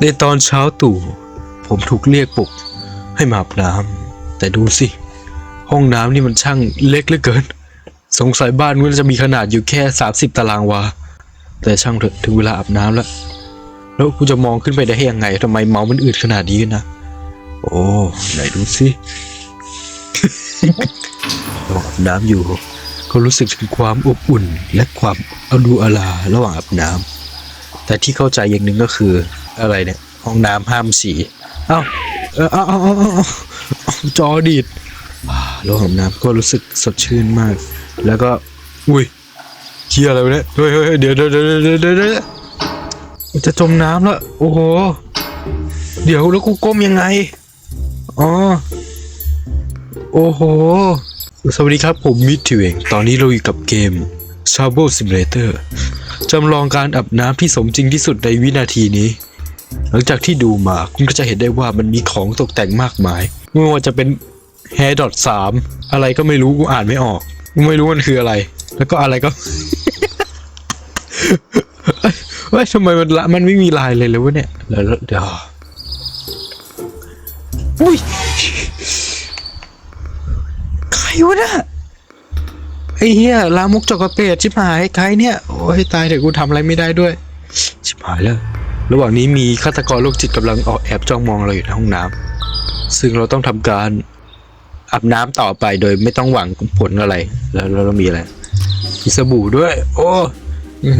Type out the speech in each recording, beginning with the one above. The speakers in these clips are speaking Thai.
ในตอนเช้าตู่ ผมถูกเรียกปลุกให้มาอาบน้ำแต่ดูสิ ห้องน้ำนี่มันช่างเล็กเหลือเกิน สงสัยบ้านมันจะมีขนาดอยู่แค่ 30 ตารางวา แต่ช่างเถอะถึงเวลาอาบน้ำแล้ว แล้วกูจะมองขึ้นไปได้ยังไงทำไมเมาส์มันอืดขนาดนี้นะ โอ้ ไหนดูสิระหว่างอาบน้ำอยู่ ก็รู้สึกถึงความอบอุ่นและความเอดูอาลาระหว่างอาบน้ำแต่ที่เข้าใจอย่างหนึ่งก็คือ อะไรเนี่ยห้องน้ำห้ามสี เอ้าเออเอ้าเอ้าเอ้าเอ้าเอ้าจอดีดอ่าระหว่างอาบน้ำก็รู้สึกสดชื่นมาก แล้วก็ อุ้ยเฮียอะไรวะเนี่ยเฮ้ยเฮ้ยเฮ้ยเดี๋ยวเดี๋ยวเดี๋ยวเดี๋ยวเดี๋ยวเดี๋ยวมันจะจมน้ำแล้วโอ้โห เดี๋ยวแล้วกูก้มยังไงอ๋อโอ้โห สวัสดีครับผมมิทธิวเอง ตอนนี้เราอยู่กับเกม s h o v e l Simulator จำลองการอาบน้ำที่สมจริงที่สุดในวินาทีนี้ หลังจากที่ดูมาคุณก็จะเห็นได้ว่ามันมีของตกแต่งมากมาย ไม่ว่าจะเป็น Hair Dot 3อะไรก็ไม่รู้กูอ่านไม่ออกกูไม่รู้มันคืออะไร แล้วก็อะไรก็เฮ้ยทำไมมันละมันไม่มีลายเลยเลยวะเนี่ยเดี๋ยวเดี๋ยวอุ้ยใครวะเนี่ยไอ้เหี้ยลามกจกกระเปดชิบหายใครเนี่ยโอ้ยตายเดี๋ยวกูทำอะไรไม่ได้ด้วย ชิบหายแล้ว ระหว่างนี้มีฆาตกรโรคจิตกำลังออกแอบจ้องมองเราอยู่ในห้องน้ำซึ่งเราต้องทำการอาบน้ำต่อไปโดยไม่ต้องหวังผลอะไร แล้วเรามีอะไรมีสบู่ด้วย โอ้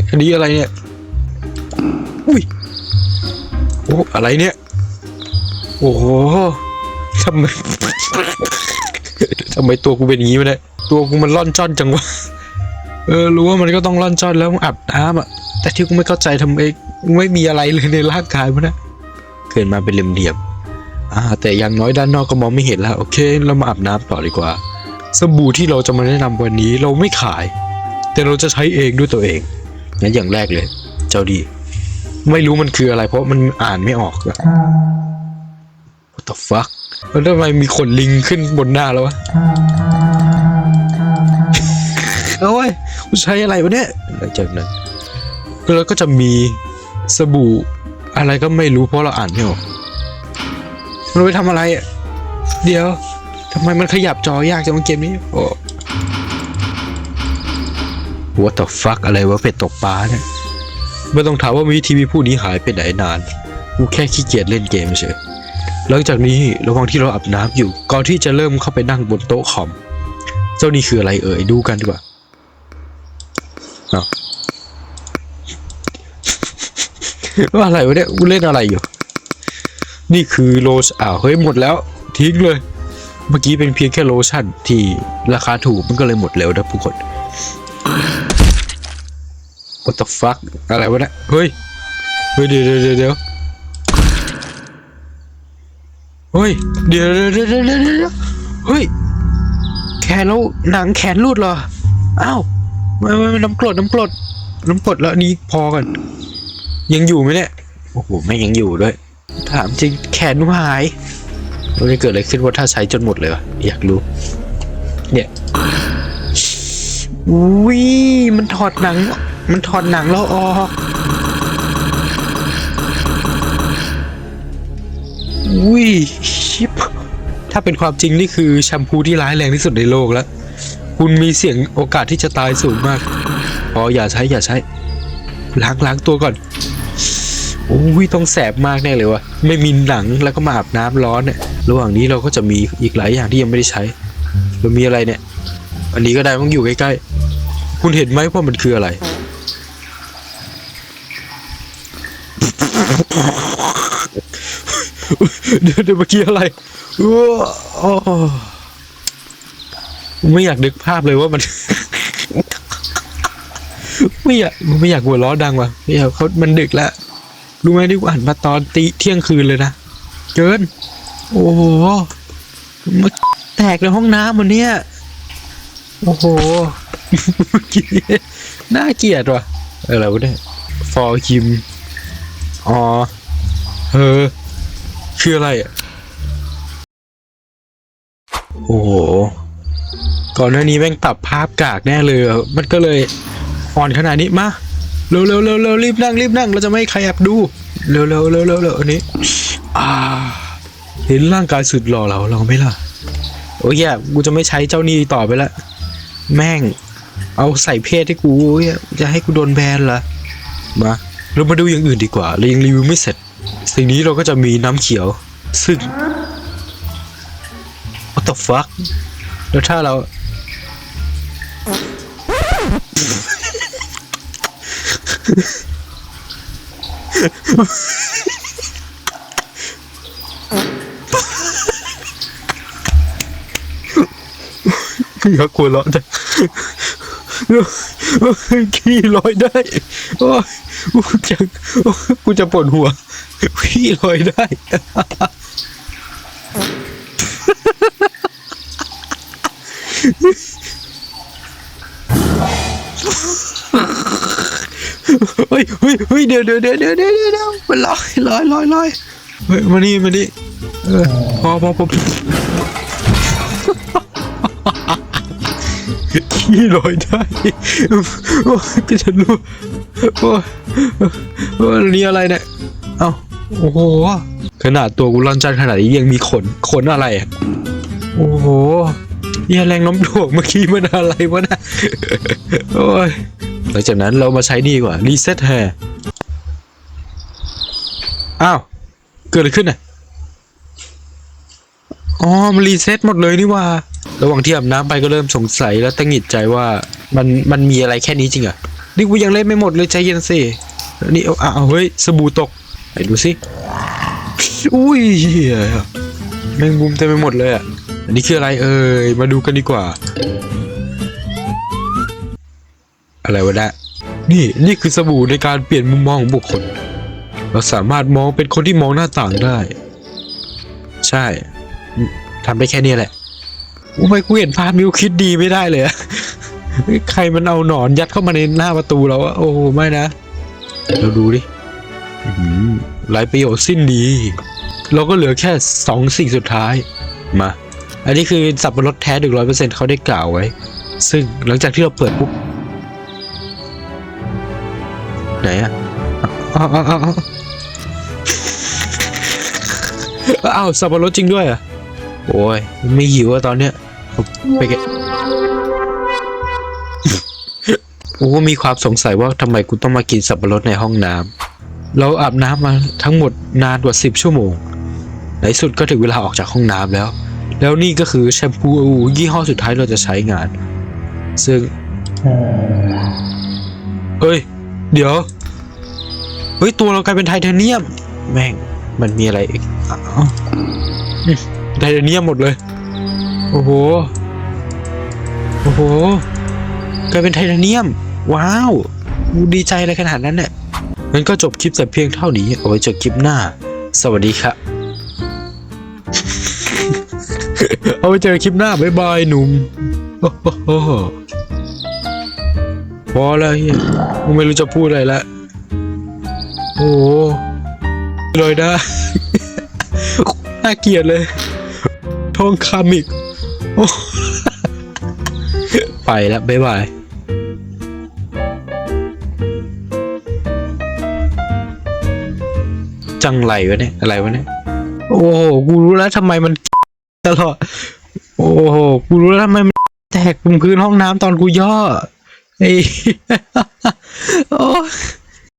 อันนี้อะไรเนี่ย อุ้ยโอ้อะไรเนี่ย โอ้โหทำไมทำไมตัวกูเป็นอย่างนี้วะเนี่ยตัวกูมันร่อนจ้อนจังวะเออรู้ว่ามันก็ต้องร่อนจ้อนแล้วอาบน้ำอะแต่ที่กูไม่เข้าใจทำไม ไม่มีอะไรเลยในร่างกายมันนะเกิดมาเป็นเหลี่ยมๆอ่าแต่อย่างน้อยด้านนอกก็มองไม่เห็นแล้วโอเคเรามาอาบน้ำต่อดีกว่า สบู่ที่เราจะมาแนะนำวันนี้เราไม่ขาย แต่เราจะใช้เองด้วยตัวเองงั้นอย่างแรกเลย เจ้าดี ไม่รู้มันคืออะไร เพราะมันอ่านไม่ออกอะ What the fuck แล้วทำไมมีขนลิงขึ้นบนหน้าแล้ววะเอ้ยกูใช้อะไรวะเนี่ยหลังจากนั้นแล้วก็จะมี สบู่อะไรก็ไม่รู้เพราะเราอ่านไม่ออกมันไปทำอะไรอะเดี๋ยวทำไมมันขยับจอยากจังเกมนี้โอ้ What the fuck อะไรวะเป็ดตกปลาเนี่ยไม่ต้องถามว่ามีทีวีผู้นี้หายไปไหนนานกูแค่ขี้เกียจเล่นเกมเฉยหลังจากนี้ระหว่างที่เราอาบน้ำอยู่ ก่อนที่จะเริ่มเข้าไปนั่งบนโต๊ะคอม เจ้านี่คืออะไรเอ่ยดูกันดีกว่าอ้าว ว่าอะไรวะเนี่ยกูเล่นอะไรอยู่ นี่คือโลชอ้าวเฮ้ยหมดแล้วทิ้งเลย เมื่อกี้เป็นเพียงแค่โลชั่นที่ราคาถูกมันก็เลยหมดเร็วนะผู้คน What the fuck อะไรวะเนี่ยเฮ้ยเฮ้ยเดี๋ยวเดี๋ยวเดี๋ยวเฮ้ยเดี๋ยวเดี๋ยวเดี๋ยวเดี๋ยวเฮ้ยแขนแล้วหนังแขนรูดเหรออ้าวไม่ไม่ไม่น้ำกรดน้ำกรดน้ำกรดแล้วนนี้พอกัน ยังอยู่ไหมเนี่ย โอ้โหแม่งยังอยู่ด้วย ถามจริงแขนหายมันจะเกิดอะไรขึ้นว่าถ้าใช้จนหมดเลยวะอยากรู้ เนี่ยอุ้ยมันถอดหนัง มันถอดหนังแล้วออกอุ้ยชิบถ้าเป็นความจริงนี่คือแชมพูที่ร้ายแรงที่สุดในโลกแล้ว คุณมีเสี่ยงโอกาสที่จะตายสูงมาก พออย่าใช้อย่าใช้ ล้างล้างตัวก่อน โอ้ยต้องแสบมากแน่เลยวะไม่มีหนังแล้วก็มาอาบน้ำร้อนเนี่ยระหว่างนี้เราก็จะมีอีกหลายอย่างที่ยังไม่ได้ใช้เรามีอะไรเนี่ย อันนี้ก็ได้ต้องอยู่ใกล้ๆคุณเห็นไหมว่ามันคืออะไรเดี๋ยวเดี๋ยวเมื่อกี้อะไรอ้โอ้ไม่อยากนึกภาพเลยว่ามัน ไม่อยากไม่อยากหัวล้อดังว่ะไม่อยากเขามันดึกแล้ว รู้ไหมที่กูอ่านมาตอนตีเที่ยงคืนเลยนะเกิน โอ้โหมาแตกในห้องน้ำวันเนี้ยโอ้โหน่าเกลียดว่ะอะไรวะเนี่ย for him อ๋อเฮอคืออะไรอะ โอ้โห ก่อนหน้านี้แม่งปรับภาพกากแน่เลย มันก็เลยอ่อนขนาดนี้มา เร็วเร็วเร็วเร็วรีบนั่งรีบนั่งเราจะไม่ให้ใครแอบดูเร็วเร็วเร็วเร็วเร็วอันนี้อ่าเห็นร่างกายสุดหล่อเราเราไม่ล่ะโอ้ยแย่กูจะไม่ใช้เจ้านี้ต่อไปละแม่ง เอาใส่เพศให้กูเหี้ยจะให้กูโดนแบนเหรอมาเรามาดูอย่างอื่นดีกว่าเรายังรีวิวไม่เสร็จ สิ่งนี้เราก็จะมีน้ำเขียว ซึ่ง what the fuck แล้วถ้าเรา อยากกลัวเราะแต่ขี้ลอยได้โอ้ยกูจะกูจะปวดหัวขี้ลอยได้ เฮ้ยเฮ้ยเฮ้ยเดี๋ยวเดี๋ยวเดี๋ยวเดี๋ยวเดี๋ยวเดี๋ยวมันลอยลอยลอยลอยเฮ้ยมานี่มานี่เออพอพอพอขี้ลอยได้โอ้ก็จะรู้โอ้ยโอ้นี่อะไรเนี่ยเอ้าโอ้โหขนาดตัวกูร่อนจันขนาดนี้ยังมีขนขนอะไรอะโอ้โหเหี้ยแรงน้มถ่วงเมื่อกี้มันอะไรวะนะโอ้ย หลังจากนั้นเรามาใช้นี่ดีกว่ารีเซ็ตแฮร์อ้าว เกิดอะไรขึ้นอะ อ๋อ มันรีเซ็ตหมดเลยนี่ว่า ระหว่างที่อาบน้ำไปก็เริ่มสงสัยและตั้งหงิดใจว่ามันมันมีอะไรแค่นี้จริงเหรอะนี่กูยังเล่นไม่หมดเลยใจเย็นสิ นี่เอาอ้าวเฮ้ยสบู่ตกไหนดูสิ อุ้ยเหี้ยแมงมุมเต็มไปหมดเลยอะ อันนี้คืออะไรเอ่ย มาดูกันดีกว่า อะไรวะเนี่ยนี่นี่คือสบู่ในการเปลี่ยนมุมมองของบุคคล เราสามารถมองเป็นคนที่มองหน้าต่างได้ ใช่ทำได้แค่นี้แหละทำไมกูเห็นภาพนิ้วคิดดีไม่ได้เลยอะใครมันเอาหนอนยัดเข้ามาในหน้าประตูเราอะโอ้ไม่นะเราดูดิหือหลายประโยชน์สิ้นดี เราก็เหลือแค่สองสิ่งสุดท้ายมา อันนี้คือสับปะรดแท้หนึ่งร้อยเปอร์เซ็นต์เขาได้กล่าวไว้ ซึ่งหลังจากที่เราเปิดปุ๊บ ไหนอะอ้าวอ้าวอ้าสับปะรดจริงด้วยอะโอ้ยไม่หิวอะตอนเนี้ยไปแกโอ้มีความสงสัยว่าทำไมกูต้องมากินสับปะรดในห้องน้ำเราอาบน้ำมาทั้งหมดนานกว่าสิบชั่วโมงในสุดก็ถึงเวลาออกจากห้องน้ำแล้ว แล้วนี่ก็คือแชมพูยี่ห้อสุดท้ายเราจะใช้งาน ซึ่งเอ้ย เดี๋ยว เฮ้ย ตัวเรากลายเป็นไทเทเนียม แม่ง มันมีอะไรอีกอ้าวอืมไทเทเนียมหมดเลย โอ้โห โอ้โห กลายเป็นไทเทเนียม ว้าวกูดีใจอะไรขนาดนั้นเนี่ยงั้นก็จบคลิปแต่เพียงเท่านี้เอาไว้เจอคลิปหน้า สวัสดีครับ เอาไว้เจอคลิปหน้า บ๊ายบายหนุ่มโอ้โหพอแล้วเฮียกูไม่รู้จะพูดอะไรละ โอ้โหลอยได้น่าเกลียดเลยทองคำอีกโอ้ไปแล้วบ๊ายบายจังไรวะเนี่ย อะไรวะเนี่ย โอ้โห กูรู้แล้วทำไมมันตลอด โอ้โห กูรู้แล้วทำไมมันแตกบนพื้นห้องน้ำตอนกูย่อไอ้โอ้